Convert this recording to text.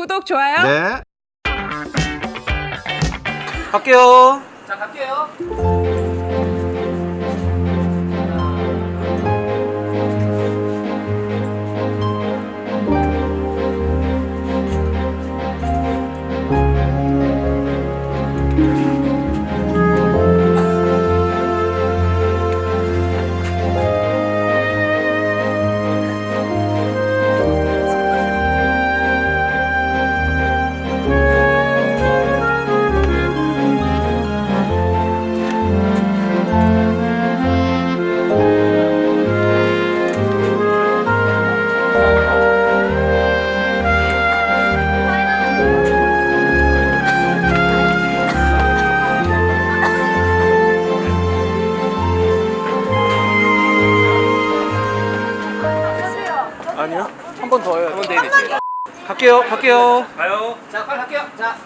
구독, 좋아요. 네. 갈게요. 자 갈게요. 아니요. 한 번 더 해요. 한번 더 해야 되지. 갈게요. 갈게요. 자 빨리 갈게요. 자